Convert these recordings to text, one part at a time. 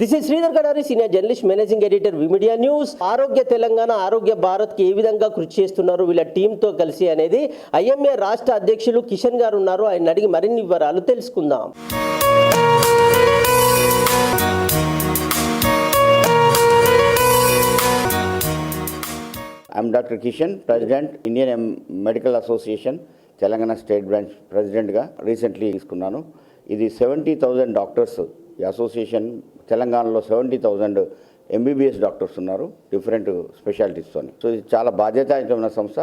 This is Sridhar Kadari senior journalist managing editor V media news ఆరోగ్య తెలంగాణ ఆరోగ్య భారత్కి ఏ విధంగా కృషి చేస్తున్నారు? వీళ్ళ టీంతో కలిసి అనేది ఐఎంఏ రాష్ట్ర అధ్యక్షులు కిషన్ గారు ఉన్నారు. ఆయన అడిగి మరిన్ని వివరాలు తెలుసుకుందాం. I'm doctor Kishan president Indian Medical Association Telangana state branch ప్రెసిడెంట్గా రీసెంట్లీ తీసుకున్నాను. ఇది సెవెంటీ థౌజండ్ డాక్టర్స్ ఈ అసోసియేషన్ తెలంగాణలో సెవెంటీ థౌజండ్ ఎంబీబీఎస్ డాక్టర్స్ ఉన్నారు డిఫరెంట్ స్పెషాలిటీస్తో సో ఇది చాలా బాధ్యతాయుతమైన సంస్థ.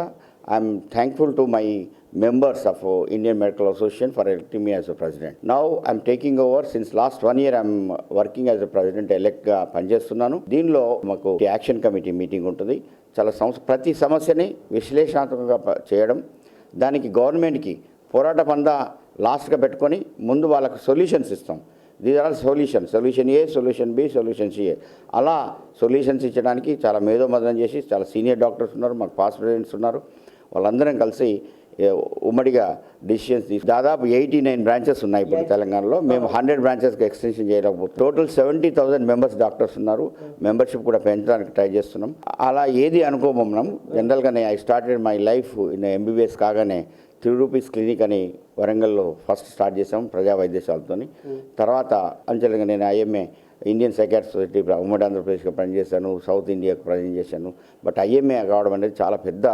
I'm thankful to my members of uh, Indian Medical Association for electing me as a president. Now I'm taking over. Since last one year I'm working as a president elect గా పనిచేస్తున్నాను. దీనిలో మాకు action committee meeting ఉంటుంది. చాలా సంస్థ ప్రతి సమస్యని విశ్లేషణాత్మకంగా ప- చేయడం. దానికి గవర్నమెంట్కి పోరాట పంద లాస్ట్గా పెట్టుకొని ముందు వాళ్ళకు సొల్యూషన్స్ ఇస్తాం. These are solution solution A solution B solution A అలా సొల్యూషన్స్ ఇచ్చడానికి చాలా మేధోమదనం చేసి చాలా సీనియర్ డాక్టర్స్ ఉన్నారు మాకు పాస్ ప్రెసిడెంట్స్ ఉన్నారు. వాళ్ళందరం కలిసి ఉమ్మడిగా డిసిషన్స్ తీసు దాదాపు ఎయిటీ నైన్ బ్రాంచెస్ ఉన్నాయి ఇప్పుడు తెలంగాణలో. మేము హండ్రెడ్ బ్రాంచెస్కి ఎక్స్టెన్షన్ చేయలేకపోతున్నాం. Total seventy thousand members doctors ఉన్నారు. మెంబర్షిప్ కూడా పెంచడానికి ట్రై చేస్తున్నాం. అలా ఏది అనుకోమన్నాం జనరల్గానే I started my life in MBBS కాగానే త్రీ రూపీస్ క్లినిక్ అని వరంగల్లో ఫస్ట్ స్టార్ట్ చేసాం ప్రజా వైద్యశాలతో తర్వాత అంచెలుగా నేను ఐఎంఏ ఇండియన్ సైకాట్రీ సొసైటీ ఉమ్మడి ఆంధ్రప్రదేశ్గా పనిచేశాను సౌత్ ఇండియాకు పనిచేశాను. బట్ ఐఎంఏ కావడం అనేది చాలా పెద్ద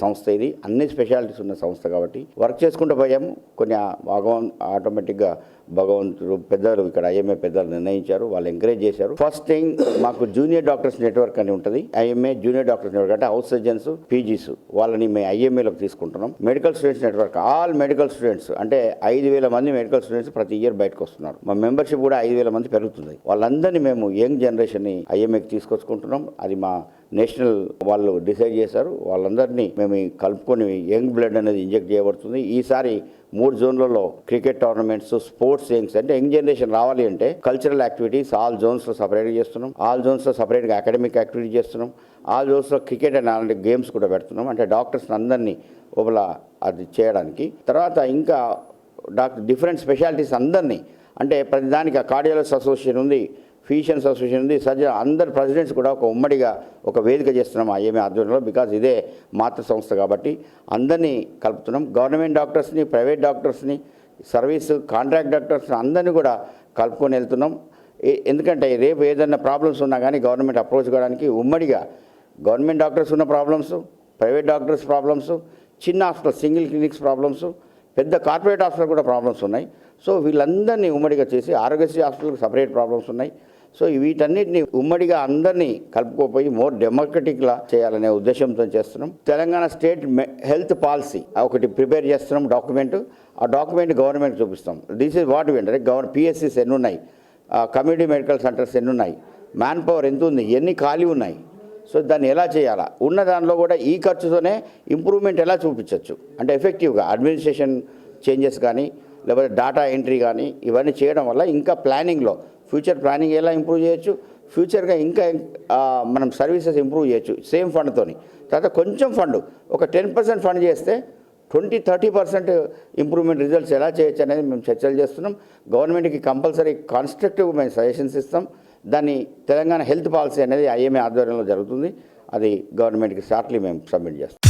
సంస్థ ఇది. అన్ని స్పెషాలిటీస్ ఉన్న సంస్థ కాబట్టి వర్క్ చేసుకుంటూ పోయాము. కొన్ని ఆ భగవాన్ ఆటోమేటిక్గా భగవంతుడు పెద్దలు ఇక్కడ ఐఎంఏ పెద్దలు నిర్ణయించారు. వాళ్ళు ఎంకరేజ్ చేశారు. ఫస్ట్ థింగ్ మాకు జూనియర్ డాక్టర్స్ నెట్వర్క్ అని ఉంటుంది. ఐఎంఏ జూనియర్ డాక్టర్స్ నెట్వర్క్ అంటే హౌస్ సర్జన్స్ పీజీస్ వాళ్ళని మేము ఐఎంఏలోకి తీసుకుంటున్నాం. Medical students network all medical students అంటే ఐదు వేల మంది మెడికల్ స్టూడెంట్స్ ప్రతి ఇయర్ బయటకు వస్తున్నారు. మా మెంబర్షిప్ కూడా ఐదు వేల మంది పెరుగుతుంది. అందరినీ మేము యంగ్ జనరేషన్ని ఐఎంఏకి తీసుకొచ్చుకుంటున్నాం. అది మా నేషనల్ వాళ్ళు డిసైడ్ చేశారు. వాళ్ళందరినీ మేము కలుపుకొని యంగ్ బ్లడ్ అనేది ఇంజెక్ట్ చేయబడుతుంది. ఈసారి మూడు జోన్లలో క్రికెట్ టోర్నమెంట్స్ స్పోర్ట్స్ యంగ్స్ అంటే యంగ్ జనరేషన్ రావాలి అంటే కల్చరల్ యాక్టివిటీస్ ఆల్ జోన్స్లో సపరేట్గా చేస్తున్నాం. ఆల్ జోన్స్లో సపరేట్గా అకాడమిక్ యాక్టివిటీ చేస్తున్నాం. ఆల్ జోన్స్లో క్రికెట్ అండ్ అలాంటి గేమ్స్ కూడా పెడుతున్నాం. అంటే డాక్టర్స్ అందరినీ ఒకలా అది చేయడానికి. తర్వాత ఇంకా డాక్టర్ డిఫరెంట్ స్పెషాలిటీస్ అందరినీ. అంటే ప్రతి దానికి కార్డియాలజిస్ట్ అసోసియేషన్ ఉంది. ఫిజిషియన్స్ అసోసియేషన్ ఉంది. సర్జన్ అందరు ప్రెసిడెంట్స్ కూడా ఒక ఉమ్మడిగా ఒక వేదిక చేస్తున్నాం ఐఎంఏ ఆధ్వర్యంలో బికాజ్ ఇదే మాతృ సంస్థ కాబట్టి అందరినీ కలుపుతున్నాం. గవర్నమెంట్ డాక్టర్స్ని ప్రైవేట్ డాక్టర్స్ని సర్వీస్ కాంట్రాక్ట్ డాక్టర్స్ అందరినీ కూడా కలుపుకొని వెళ్తున్నాం. ఎందుకంటే రేపు ఏదైనా ప్రాబ్లమ్స్ ఉన్నా కానీ గవర్నమెంట్ అప్రోచ్ కావడానికి ఉమ్మడిగా గవర్నమెంట్ డాక్టర్స్ ఉన్న ప్రాబ్లమ్స్ ప్రైవేట్ డాక్టర్స్ ప్రాబ్లమ్స్ చిన్న హాస్పిటల్ సింగిల్ క్లినిక్స్ ప్రాబ్లమ్స్ పెద్ద కార్పొరేట్ హాస్పిటల్ కూడా ప్రాబ్లమ్స్ ఉన్నాయి. సో వీళ్ళందరినీ ఉమ్మడిగా చేసి ఆరోగ్యశ్రీ హాస్పిటల్కి సపరేట్ ప్రాబ్లమ్స్ ఉన్నాయి. సో వీటన్నిటిని ఉమ్మడిగా అందరినీ కలుపుకోపోయి మోర్ డెమోక్రటిక్లా చేయాలనే ఉద్దేశంతో చేస్తున్నాం. తెలంగాణ స్టేట్ హెల్త్ పాలసీ ఒకటి ప్రిపేర్ చేస్తున్నాం డాక్యుమెంట్. ఆ డాక్యుమెంట్ గవర్నమెంట్ చూపిస్తాం. దిస్ ఇస్ వాట్ అంటే గవర్న పిఎస్సీస్ ఎన్ని ఉన్నాయి కమ్యూనిటీ మెడికల్ సెంటర్స్ ఎన్ని ఉన్నాయి మ్యాన్ పవర్ ఎంత ఉంది ఎన్ని ఖాళీ ఉన్నాయి? సో దాన్ని ఎలా చేయాలా? ఉన్న దానిలో కూడా ఈ ఖర్చుతోనే ఇంప్రూవ్మెంట్ ఎలా చూపించవచ్చు అంటే ఎఫెక్టివ్గా అడ్మినిస్ట్రేషన్ చేంజెస్ కానీ లేకపోతే డేటా ఎంట్రీ కానీ ఇవన్నీ చేయడం వల్ల ఇంకా ప్లానింగ్లో ఫ్యూచర్ ప్లానింగ్ ఎలా ఇంప్రూవ్ చేయొచ్చు? ఫ్యూచర్గా ఇంకా మనం సర్వీసెస్ ఇంప్రూవ్ చేయొచ్చు సేమ్ ఫండ్తోని. తర్వాత కొంచెం ఫండ్ ఒక టెన్ పర్సెంట్ ఫండ్ చేస్తే twenty thirty percent improvement results ఎలా చేయొచ్చు అనేది మేము చర్చలు చేస్తున్నాం. గవర్నమెంట్కి కంపల్సరీ కాన్స్ట్రక్టివ్ మేము సజెషన్స్ ఇస్తాం. దాన్ని తెలంగాణ హెల్త్ పాలసీ అనేది ఐఎంఏ ఆధ్వర్యంలో జరుగుతుంది. అది గవర్నమెంట్కి షార్ట్లీ మేము సబ్మిట్ చేస్తాం.